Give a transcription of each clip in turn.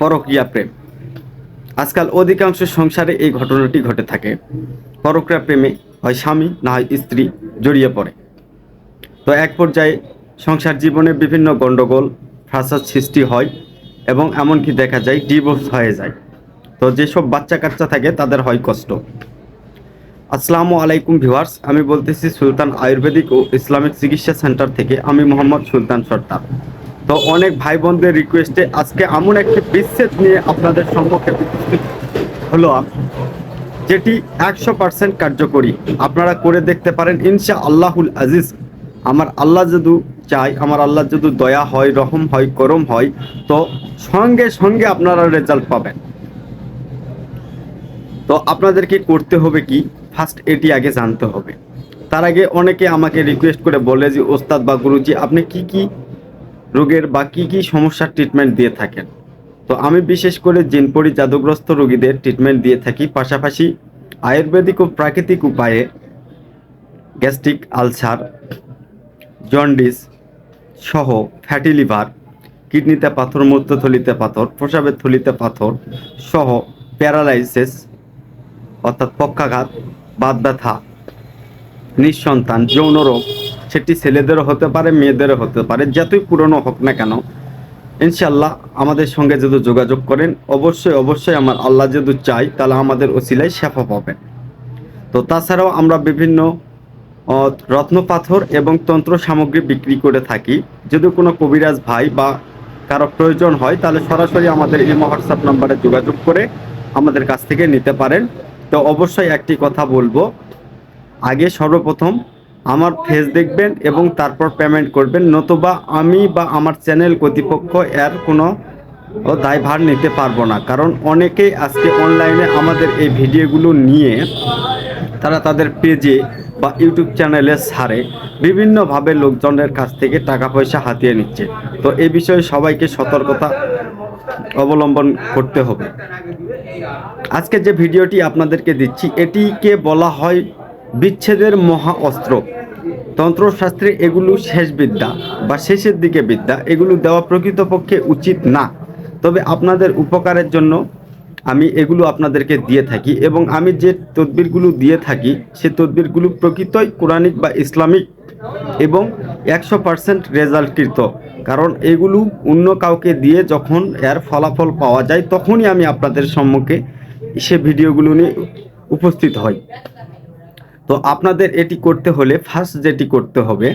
পরকীয়া প্রেম। আজকাল অধিকাংশ সংসারে এই ঘটনাটি ঘটে থাকে। পরক্রিয়া প্রেমে হয় স্বামী, না হয় স্ত্রী জড়িয়ে পড়ে। তো এক পর্যায়ে সংসার জীবনে বিভিন্ন গণ্ডগোল, ফাসাদ সৃষ্টি হয় এবং এমনকি দেখা যায় ডিভোর্স হয়ে যায়। তো যেসব বাচ্চা কাচ্চা থাকে তাদের হয় কষ্ট। আসসালামু আলাইকুম ভিউয়ার্স, আমি বলতেছি সুলতান আয়ুর্বেদিক ও ইসলামিক চিকিৎসা সেন্টার থেকে আমি মোহাম্মদ সুলতান সর্দার। তো অনেক ভাই বোনদের রিকোয়েস্টে আজকে এমন একটি বিচ্ছেদ নিয়ে আপনাদের সম্মুখে হলো যেটি একশো পার্সেন্ট কার্যকরী। আপনারা করে দেখতে পারেন ইনশা আল্লাহুল আজিজ, আমার আল্লাহ যদি চাই, আমার আল্লাহ যদি দয়া হয়, রহম হয়, করম হয়, তো সঙ্গে সঙ্গে আপনারা রেজাল্ট পাবেন। তো আপনাদেরকে করতে হবে কি? ফার্স্ট এটি আগে জানতে হবে। তার আগে অনেকে আমাকে রিকোয়েস্ট করে বলে যে, ওস্তাদ বা গুরুজি, আপনি কি কি রোগের বা কি কি সমস্যার ট্রিটমেন্ট দিয়ে থাকেন। তো আমি বিশেষ করে জিনপরি জাদুগ্রস্ত রোগীদের ট্রিটমেন্ট দিয়ে থাকি। পাশাপাশি আয়ুর্বেদিক ও প্রাকৃতিক উপায়ে গ্যাস্ট্রিক আলসার, জন্ডিস সহ ফ্যাটি লিভার কিডনিতে পাথর মূত্রথলিতে পাথর প্রসাবের থলিতে পাথর সহ প্যারালাইসিস অর্থাৎ পক্ষাঘাত বাদ ব্যথা, নিঃসন্তান, যৌন রোগ সেটি ছেলেদেরও হতে পারে, মেয়েদেরও হতে পারে, যতই পুরনো হোক না কেন ইনশাল্লাহ আমাদের সঙ্গে যদি যোগাযোগ করেন, অবশ্যই অবশ্যই আমার আল্লাহ যদি চাই তাহলে আমাদের ওসিলায় শেফা পাবেন। তো তাছাড়াও আমরা বিভিন্ন রত্ন পাথর এবং তন্ত্র সামগ্রী বিক্রি করে থাকি। যদি কোনো কবিরাজ ভাই বা কারও প্রয়োজন হয়, তাহলে সরাসরি আমাদের এই হোয়াটসঅ্যাপ নাম্বারে যোগাযোগ করে আমাদের কাছ থেকে নিতে পারেন। তো অবশ্যই একটি কথা বলব, আগে সর্বপ্রথম আমার ফেস দেখবেন এবং তারপর পেমেন্ট করবেন। নতুবা আমি বা আমার চ্যানেল কর্তৃপক্ষ এর কোনো দায়ভার নিতে পারব না। কারণ অনেকেই আজকে অনলাইনে আমাদের এই ভিডিওগুলো নিয়ে তারা তাদের পেজে বা ইউটিউব চ্যানেলে ছাড়ে। বিভিন্নভাবে লোকজনের কাছ থেকে টাকা পয়সা হাতিয়ে নিচ্ছে। তো এই বিষয়ে সবাইকে সতর্কতা অবলম্বন করতে হবে। আজকে যে ভিডিওটি আপনাদেরকে দিচ্ছি, এটিকে বলা হয় বিচ্ছেদের মহা অস্ত্র। তন্ত্রশাস্ত্রে এগুলো শেষ বিদ্যা বা শেষের দিকে বিদ্যা। এগুলো দেওয়া প্রকৃতপক্ষে উচিত না। তবে আপনাদের উপকারের জন্য আমি এগুলো আপনাদেরকে দিয়ে থাকি এবং আমি যে তদবিরগুলো দিয়ে থাকি, সে তদবিরগুলো প্রকৃতই কোরআনিক বা ইসলামিক এবং একশো পার্সেন্ট রেজাল্টকৃত। কারণ এগুলো অন্য কাউকে দিয়ে যখন এর ফলাফল পাওয়া যায়, তখনই আমি আপনাদের সম্মুখে সে ভিডিওগুলো নিয়ে উপস্থিত হই। তো আপনাদের এটি করতে হলে ফার্স্ট যেটি করতে হবে,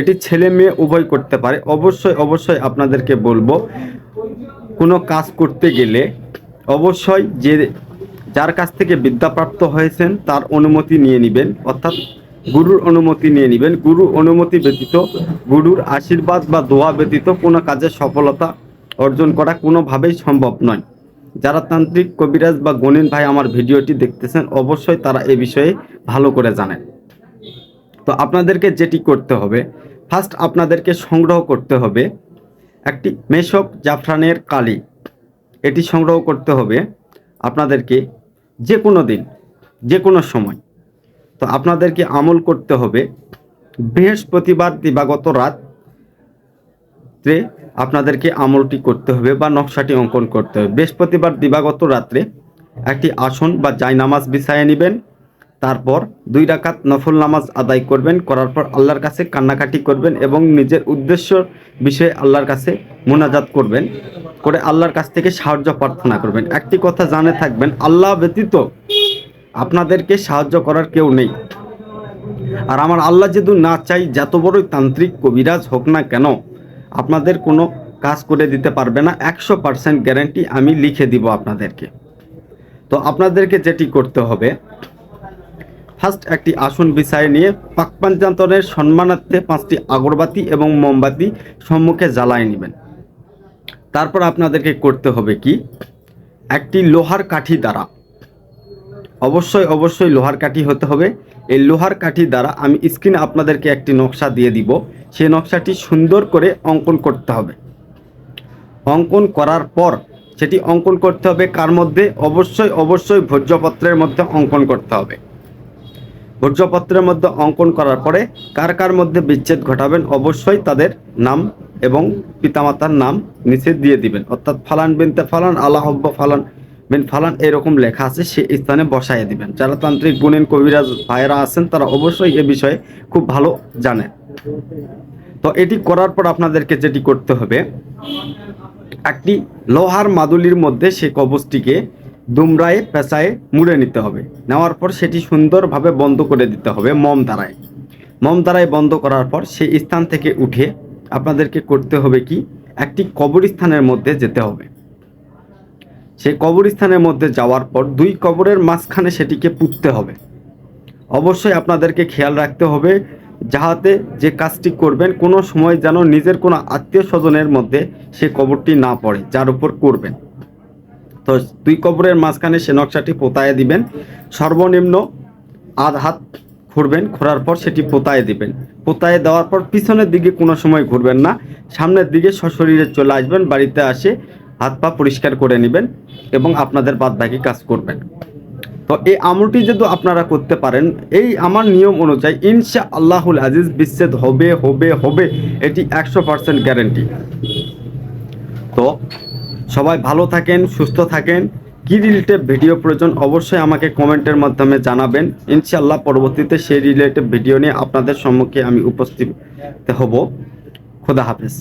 এটি ছেলে মেয়ে উভয় করতে পারে। অবশ্যই অবশ্যই আপনাদেরকে বলব, কোনো কাজ করতে গেলে অবশ্যই যে যার কাছ থেকে বিদ্যাপ্রাপ্ত হয়েছেন তার অনুমতি নিয়ে নেবেন, অর্থাৎ গুরুর অনুমতি নিয়ে নেবেন। গুরু অনুমতি ব্যতীত, গুরুর আশীর্বাদ বা দোয়া ব্যতীত কোনো কাজে সফলতা অর্জন করা কোনোভাবেই সম্ভব নয়। যারা তান্ত্রিক, কবিরাজ বা গণিন ভাই আমার ভিডিওটি দেখতেছেন, অবশ্যই তারা এ বিষয়ে ভালো করে জানেন। তো আপনাদেরকে যেটি করতে হবে ফার্স্ট আপনাদেরকে সংগ্রহ করতে হবে একটি মেশক জাফরানের কালি। এটি সংগ্রহ করতে হবে আপনাদেরকে যে কোনো দিন যে কোনো সময়। তো আপনাদেরকে আমল করতে হবে বৃহস্পতিবার দিবাগত রাত তে আপনাদেরকে আমলটি করতে হবে বা নকশাটি অঙ্কন করতে হবে। বৃহস্পতিবার দিবাগত রাত্রে একটি আসন বা জায়নামাজ বিছায়ে নেবেন, তারপর দুই রাকাত নফল নামাজ আদায় করবেন, করার পর আল্লাহর কাছে কান্নাকাটি করবেন এবং নিজের উদ্দেশ্য বিষয়ে আল্লাহর কাছে মোনাজাত করবেন, করে আল্লাহর কাছ থেকে সাহায্য প্রার্থনা করবেন। একটি কথা জানে থাকবেন, আল্লাহ ব্যতীত আপনাদেরকে সাহায্য করার কেউ নেই। আর আমার আল্লাহ যদি না চাই, যত বড়ই তান্ত্রিক, কবিরাজ হোক না কেন আপনাদের কোনো কাজ করে দিতে পারবে না, একশো পার্সেন্ট গ্যারান্টি আমি লিখে দিব আপনাদেরকে। তো আপনাদেরকে যেটি করতে হবে ফার্স্ট একটি আসন বিছায় নিয়ে পাক পাকপাঞ্চান্তরের সম্মানার্থে পাঁচটি আগরবাতি এবং মোমবাতি সম্মুখে জ্বালায় নেবেন। তারপর আপনাদেরকে করতে হবে কি, একটি লোহার কাঠি দ্বারা। অবশ্যই অবশ্যই লোহার কাঠি হতে হবে। এই লোহার কাঠি দ্বারা আমি স্ক্রিনে আপনাদেরকে একটি নকশা দিয়ে দিব। সেই নকশাটি সুন্দর করে অঙ্কন করতে হবে। অঙ্কন করার পর সেটি অঙ্কন করতে হবে কার মধ্যে? অবশ্যই অবশ্যই ভোজ্যপত্রের মধ্যে অঙ্কন করতে হবে। ভোজ্যপত্রের মধ্যে অঙ্কন করার পরে কার কার মধ্যে বিচ্ছেদ ঘটাবেন অবশ্যই তাদের নাম এবং পিতামাতার নাম নিচে দিয়ে দিবেন। অর্থাৎ ফালান বিনতে ফালান আল্লাহব্ব ফালান। বিন ফালান এরকম লেখা আছে, সে স্থানে বসায় দিবেন। যারা তান্ত্রিক গুণিন কবিরাজ ভাইরা আছেন, তারা অবশ্যই এ বিষয়ে খুব ভালো জানেন তো এটি করার পর আপনাদেরকে যেটি করতে হবে, একটি লোহার মাদুলির মধ্যে সেই কবচটিকে দুমড়ায়, পেঁচায় মুড়ে নিতে হবে। নেওয়ার পর সেটি সুন্দরভাবে বন্ধ করে দিতে হবে মম দ্বারায় মম দ্বারায় বন্ধ করার পর সেই স্থান থেকে উঠে আপনাদেরকে করতে হবে কি? একটি কবরস্থানের মধ্যে যেতে হবে। সেই কবরস্থানের মধ্যে যাওয়ার পর দুই কবরের মাঝখানে সেটিকে পুঁততে হবে। অবশ্যই আপনাদেরকে খেয়াল রাখতে হবে যাহাতে যে কাজটি করবেন, কোনো সময় যেন নিজের কোনো আত্মীয় স্বজনের মধ্যে সে কবরটি না পড়ে, যার উপর করবেন। তো দুই কবরের মাঝখানে সে নকশাটি পোতায় দিবেন। সর্বনিম্ন আধ হাত ঘুরবেন ঘোরার পর সেটি পোতায় দিবেন। পোতায় দেওয়ার পর পিছনের দিকে কোনো সময় ঘুরবেন না, সামনের দিকে সশরীরে চলে আসবেন, বাড়িতে আসে হাত পা পরিষ্কার করে নেবেন এবং আপনাদের বাদবাকি কাজ করবেন। তো এই আমলটি যদি আপনারা করতে পারেন, এই আমার নিয়ম অনুযায়ী ইনশা আল্লাহুল আজিজ বিচ্ছেদ হবে হবে হবে, এটি একশো পার্সেন্ট গ্যারেন্টি তো সবাই ভালো থাকেন, সুস্থ থাকেন। কি রিলেটেড ভিডিও প্রয়োজন অবশ্যই আমাকে কমেন্টের মাধ্যমে জানাবেন। ইনশাআল্লাহ পরবর্তীতে সেই রিলেটেড ভিডিও নিয়ে আপনাদের সম্মুখে আমি উপস্থিত হব। খোদা হাফেজ।